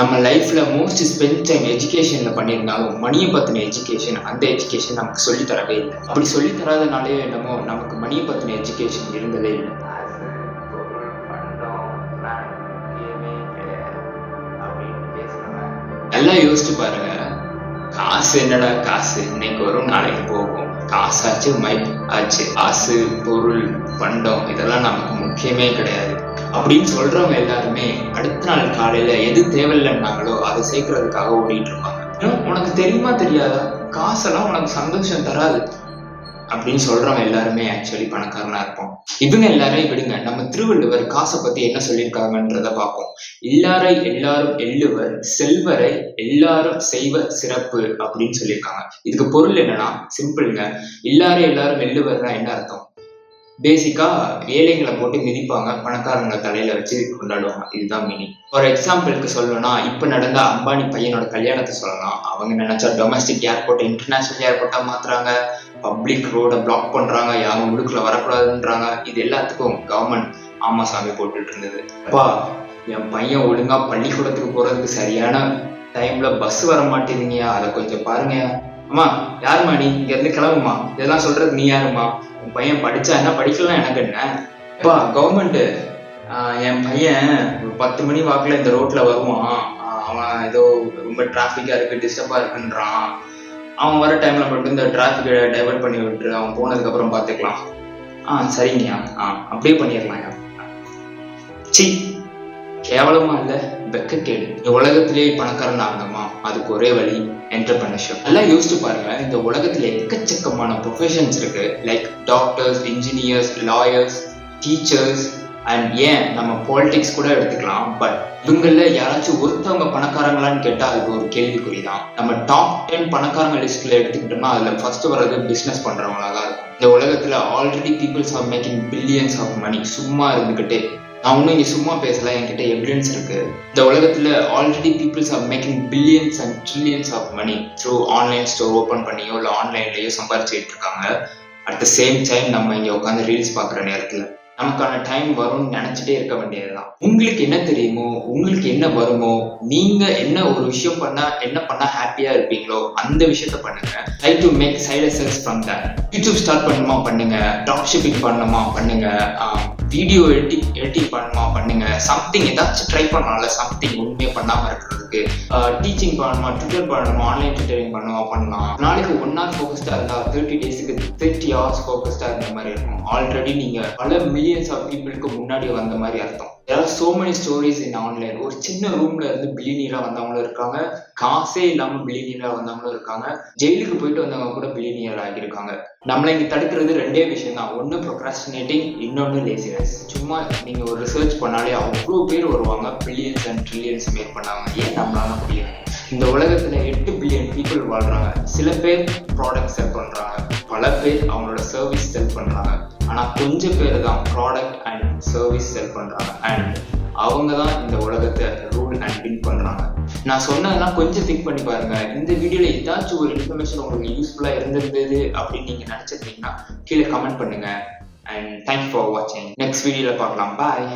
நம்ம லைஃப்ல most spend time எஜுகேஷன்ல பண்ணியிருந்தாலும் மணியை பத்தின எஜுகேஷன் அந்த எஜுகேஷன் நமக்கு சொல்லி தரவே இல்லை. அப்படி சொல்லி தராதனாலே என்னமோ நமக்கு மணியை பத்தின எஜுகேஷன் இருந்ததே இல்லை. நல்லா யோசிச்சு பாருங்க. காசு என்னடா காசு? இன்னைக்கு வரும் நாளைக்கு போகும். காசாச்சு மைக் ஆச்சு. காசு பொருள் பண்டம் இதெல்லாம் நமக்கு முக்கியமே கிடையாது. அப்படின்னு சொல்றவங்க எல்லாருமே அடுத்த நாள் காலையில எது தேவையில்லைன்னாங்களோ அதை சேர்க்கறதுக்காக ஓடிட்டு இருப்பாங்க. உனக்கு தெரியுமா தெரியாதா? காசெல்லாம் உனக்கு சந்தோஷம் தராது அப்படின்னு சொல்றவங்க எல்லாருமே ஆக்சுவலி பணக்காரனா இருப்போம். இவங்க எல்லாரையும் விடுங்க. நம்ம திருவள்ளுவர் காசை பத்தி என்ன சொல்லியிருக்காங்கன்றத பார்ப்போம். எல்லாரை எல்லாரும் எள்ளுவர் செல்வரை எல்லாரும் செய்வ சிறப்பு அப்படின்னு சொல்லியிருக்காங்க. இதுக்கு பொருள் என்னன்னா சிம்பிள்ங்க எல்லாரும் எல்லாரும் எள்ளுவர்னா என்ன அர்த்தம்? பேசிக்கா ஏழைங்களை போட்டு மிதிப்பாங்க. பணக்காரங்களை தலையில வச்சு கொண்டாடுவாங்க. இதுதான் மீனிங் ஒரு எக்ஸாம்பிளுக்கு சொல்லணும்னா இப்ப நடந்த அம்பானி பையனோட கல்யாணத்தை சொல்லலாம். அவங்க நினைச்சா டொமஸ்டிக் ஏர்போர்ட் இன்டர்நேஷனல் ஏர்போர்ட்டா மாத்துறாங்க. பப்ளிக் ரோட பிளாக் பண்றாங்க. யாரும் உள்ளுக்குள்ள வரக்கூடாதுன்றாங்க. இது எல்லாத்துக்கும் கவர்மெண்ட் ஆமா சாமி போட்டுட்டு இருந்தது. அப்பா என் பையன் ஒழுங்கா பள்ளிக்கூடத்துக்கு போறதுக்கு சரியான டைம்ல பஸ் வர மாட்டேங்குங்கயா அதை கொஞ்சம் பாருங்க அம்மா யாருமா நீ? இங்க இருந்து கிளம்புமா இதெல்லாம் சொல்றது நீ யாருமா உன் பையன் படிச்சா என்ன? படிக்கலாம் எனக்கு என்ன? அப்பா கவர்மெண்ட் என் பையன் ஒரு பத்து மணி வாக்குல இந்த ரோட்ல வருவான். அவன் ஏதோ ரொம்ப டிராஃபிக்கா இருக்கு டிஸ்டர்பா இருக்குன்றான். அவன் வர டைம்ல மட்டும் இந்த டிராஃபிக்கை டைவர்ட் பண்ணி விட்டுரு. அவன் போனதுக்கு அப்புறம் பாத்துக்கலாம். ஆ சரிங்கய்யா. ஆ அப்படியே பண்ணிடலாம்யா. சி கேவலமா இல்ல வெக்க கேடு உலகத்திலேயே பணக்காரன் ஆகணுமா அதுக்கு ஒரே வழி என்டர்பிரினர்ஷிப் நல்லா யோசிச்சு பாருங்க இந்த உலகத்துல எக்கச்சக்கமான ப்ரொஃபஷன்ஸ் இருக்கு. Like doctors engineers lawyers teachers and ஏன் நம்ம பாலிடிக்ஸ் கூட எடுத்துக்கலாம் பட் இவங்கள யாராச்சும் ஒருத்தவங்க பணக்காரங்களான்னு கேட்டா அதுக்கு ஒரு கேள்விக்குறி தான் நம்ம டாப் டென் பணக்காரங்க லிஸ்ட்ல எடுத்துக்கிட்டோம்னா அதுல ஃபர்ஸ்ட் வர்றது பிசினஸ் பண்றவங்களா தான் இருக்கும். இந்த உலகத்துல already peoples are making billions of money சும்மா இருந்துகிட்டே. நான் ஒன்றும் இங்கே சும்மா பேசல என்கிட்ட எவிடன்ஸ் இருக்கு. இந்த உலகத்தில் already peoples are making billions and trillions of money through online store open பண்ணியோ இல்லை ஆன்லைன்லேயோ சம்பாரிச்சுட்டு இருக்காங்க. அட் த சேம் டைம் நம்ம இங்கே உட்காந்து ரீல்ஸ் பார்க்குற நேரத்தில். நமக்கான டைம் வரும்னு நினைச்சிட்டே இருக்க வேண்டியதுதான். உங்களுக்கு என்ன தெரியுமோ உங்களுக்கு என்ன வருமோ நீங்க என்ன ஒரு விஷயம் பண்ணா என்ன பண்ணா ஹாப்பியா இருப்பீங்களோ அந்த விஷயத்த பண்ணுங்க. Try to make side from that YouTube start பண்ணுமா பண்ணுங்க. ட்ராப் ஷிப்பிங் பண்ணணுமா பண்ணுங்க. வீடியோ எடிட்டிங் எடிட்டிங் பண்ணுமா பண்ணுங்க. சம்திங் ஏதாச்சும் ட்ரை பண்ணலாம்ல சம்திங் ஒண்ணுமே பண்ணாம இருக்கிறதுக்கு. டீச்சிங் பண்ணணுமா ட்விட்டர் பண்ணணுமா ஆன்லைன் ட்விட்டரிங் பண்ணுமா பண்ணலாம். நாளைக்கு ஒன் ஹவர் ஃபோக்கஸ்டா இருந்தா தேர்ட்டி டேஸ்க்கு தேர்ட்டி ஹவர்ஸ் ஃபோக்கஸ்டா இருந்த மாதிரி இருக்கும். ஆல்ரெடி நீங்க பல மில்லியன்ஸ் ஆஃப் பீப்புளுக்கு முன்னாடி வந்த மாதிரி அர்த்தம். ஏதாவது so many stories in online ஒரு சின்ன ரூம்ல இருந்து பில்லியனியரா வந்தவங்களும் இருக்காங்க. காசே இல்லாம பில்லியனியரா வந்தவங்களும் இருக்காங்க. ஜெயிலுக்கு போயிட்டு வந்தவங்க கூட பில்லியனியர் ஆகியிருக்காங்க. நம்மளை இங்க தடுக்கிறது ரெண்டே விஷயம் தான். ஒன்னு ப்ரொக்ராஸ்டினேட்டிங் இன்னொன்னு லேசினஸ் சும்மா நீங்க ஒரு ரிசர்ச் பண்ணாலே அவ்வளோ பேர் வருவாங்க. பில்லியன்ஸ் அண்ட் ட்ரில்லியன்ஸ் மேக் பண்ணாங்க ஏன் நம்மளால முடியும் இந்த உலகத்துல எட்டு பில்லியன் பீப்புள் வாழ்றாங்க. சில பேர் ப்ராடக்ட் செல் பண்றாங்க. பல பேர் அவங்களோட சர்வீஸ் செல் பண்றாங்க. ஆனா கொஞ்சம் பேர் தான் ப்ராடக்ட் அண்ட் சர்வீஸ் செல் பண்றாங்க. அண்ட் அவங்க தான் இந்த உலகத்தை ரூல் அண்ட் வின் பண்றாங்க. நான் சொன்னதெல்லாம் கொஞ்சம் திங்க் பண்ணி பாருங்க. இந்த வீடியோல ஏதாச்சும் ஒரு இன்ஃபர்மேஷன் உங்களுக்கு யூஸ்ஃபுல்லா இருந்திருந்தது அப்படின்னு நீங்க நினைச்சிருந்தீங்கன்னா கீழே கமெண்ட் பண்ணுங்க. அண்ட் தேங்க்ஸ் ஃபார் வாட்சிங் நெக்ஸ்ட் வீடியோல பார்க்கலாம். பாய்